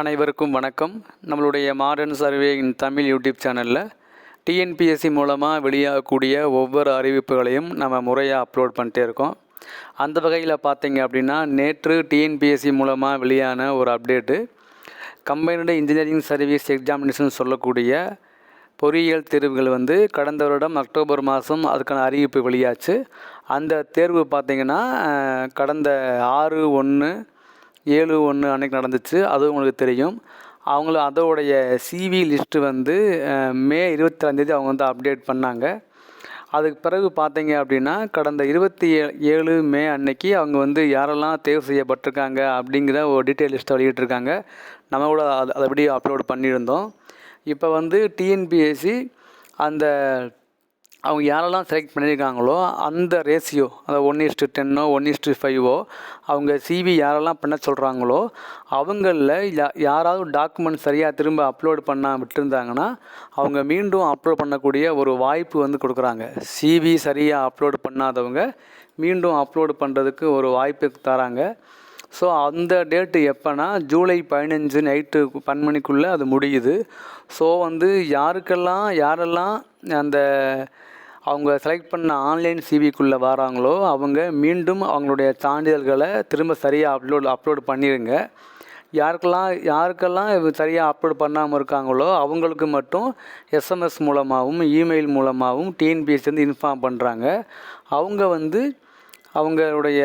அனைவருக்கும் வணக்கம். நம்மளுடைய modern survey in Tamil YouTube சேனலில் டிஎன்பிஎஸ்சி மூலமாக வெளியாகக்கூடிய ஒவ்வொரு அறிவிப்புகளையும் நம்ம முறையாக அப்லோட் பண்ணிட்டே இருக்கோம். அந்த வகையில் பார்த்தீங்க அப்படின்னா நேற்று டிஎன்பிஎஸ்சி மூலமாக வெளியான ஒரு update combined engineering service examination சொல்லக்கூடிய பொறியியல் தேர்வுகள் வந்து கடந்த வருடம் அக்டோபர் மாதம் அதுக்கான அறிவிப்பு வெளியாச்சு. அந்த தேர்வு பார்த்திங்கன்னா கடந்த ஆறு ஒன்று ஏழு ஒன்று அன்னைக்கு நடந்துச்சு. அது உங்களுக்கு தெரியும். அவங்கள அதோடைய சிவி லிஸ்ட்டு வந்து மே இருபத்தாந்தேதி அவங்க வந்து அப்டேட் பண்ணாங்க. அதுக்கு பிறகு பார்த்தீங்க அப்படின்னா கடந்த இருபத்தி ஏ ஏழு மே அன்னைக்கு அவங்க வந்து யாரெல்லாம் தேர்வு செய்யப்பட்டிருக்காங்க அப்படிங்கிற ஒரு டீட்டெயில் லிஸ்ட்டை வெளியிட்டிருக்காங்க. நம்ம கூட அது அதை அப்லோட் பண்ணியிருந்தோம். இப்போ வந்து டிஎன்பிஎஸ்சி அந்த அவங்க யாரெல்லாம் செலக்ட் பண்ணியிருக்காங்களோ அந்த ரேஷியோ அந்த ஒன் இஸ்ட்டு டென்னோ ஒன் இஸ்ட்டு ஃபைவோ அவங்க சிவி யாரெல்லாம் பண்ண சொல்கிறாங்களோ அவங்களில் யா யாராவது டாக்குமெண்ட் சரியாக திரும்ப அப்லோட் பண்ண விட்டுருந்தாங்கன்னா அவங்க மீண்டும் அப்லோட் பண்ணக்கூடிய ஒரு வாய்ப்பு வந்து கொடுக்குறாங்க. சிவி சரியாக அப்லோட் பண்ணாதவங்க மீண்டும் அப்லோடு பண்ணுறதுக்கு ஒரு வாய்ப்பு தராங்க. ஸோ அந்த டேட்டு எப்போனா ஜூலை பதினஞ்சு நைட்டு பன்னெண்டு மணிக்குள்ளே அது முடியுது. ஸோ வந்து யாருக்கெல்லாம் யாரெல்லாம் அந்த அவங்க செலக்ட் பண்ண ஆன்லைன் சிவிக்குள்ளே வராங்களோ அவங்க மீண்டும் அவங்களுடைய சான்றிதழ்களை திரும்ப சரியாக அப்லோட் அப்லோட் பண்ணிடுங்க யாருக்கெல்லாம் யாருக்கெல்லாம் சரியாக அப்லோட் பண்ணாமல் இருக்காங்களோ அவங்களுக்கு மட்டும் எஸ்எம்எஸ் மூலமாகவும் இமெயில் மூலமாகவும் டிஎன்பிஎஸ்சி வந்து இன்ஃபார்ம் பண்ணுறாங்க அவங்க வந்து அவங்களுடைய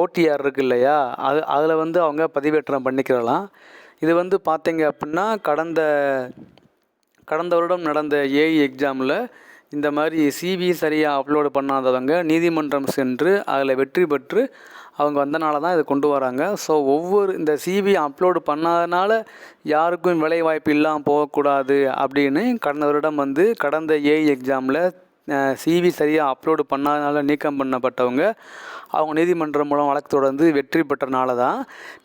ஓடிஆர் இருக்கு இல்லையா அது அதில் வந்து அவங்க பதிவேற்றம் பண்ணிக்கிறலாம். இது வந்து பார்த்தீங்க அப்படின்னா கடந்த கடந்த வருடம் நடந்த ஏஇ எக்ஸாமில் இந்த மாதிரி சிவி சரியாக அப்லோடு பண்ணாதவங்க நீதிமன்றம் சென்று அதில் வெற்றி பெற்று அவங்க வந்தனால தான் இதை கொண்டு வராங்க. ஸோ ஒவ்வொரு இந்த சிவி அப்லோடு பண்ணாதனால யாருக்கும் வேலைவாய்ப்பு இல்லாமல் போகக்கூடாது அப்படின்னு கடந்த வருடம் வந்து கடந்த ஏஐ எக்ஸாமில் சிவி சரியாக அப்லோடு பண்ணாதனால நீக்கம் பண்ணப்பட்டவங்க அவங்க நீதிமன்றம் மூலம் வழக்கு தொடர்ந்து வெற்றி பெற்றனால தான்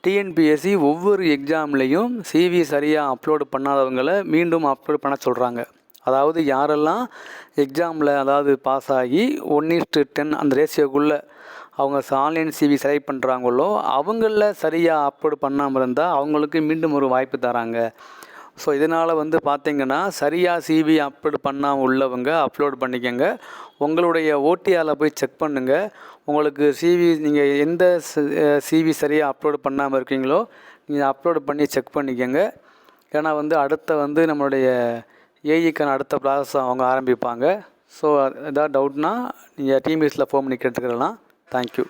டிஎன்பிஎஸ்சி ஒவ்வொரு எக்ஸாம்லேயும் சிவி சரியாக அப்லோடு பண்ணாதவங்களை மீண்டும் அப்லோடு பண்ண சொல்கிறாங்க அதாவது யாரெல்லாம் எக்ஸாமில் அதாவது பாஸ் ஆகி ஒன் இஸ்ட்டு டென் அந்த ரேஷியோக்குள்ளே அவங்க ஆன்லைன் சிவி செலக்ட் பண்ணுறாங்களோ அவங்களில் சரியாக அப்லோட் பண்ணாமல் இருந்தால் அவங்களுக்கு மீண்டும் ஒரு வாய்ப்பு தராங்க. ஸோ இதனால் வந்து பார்த்திங்கன்னா சரியாக சிவி அப்லோட் பண்ணாமல் உள்ளவங்க அப்லோட் பண்ணிக்கோங்க. உங்களுடைய ஓடிஆரில் போய் செக் பண்ணுங்கள் உங்களுக்கு சிவி நீங்கள் எந்த சிவி சரியாக அப்லோட் பண்ணாமல் இருக்கீங்களோ நீங்கள் அப்லோட் பண்ணி செக் பண்ணிக்கோங்க. ஏன்னா வந்து அடுத்த வந்து நம்மளுடைய ஏஇக்கான அடுத்த ப்ராசஸ் அவங்க ஆரம்பிப்பாங்க. ஸோ எதாவது டவுட்னா நீங்கள் டிஎம்பிஎஸ்சில் ஃபோன் பண்ணி கேட்டுக்கிறலாம் தேங்க்யூ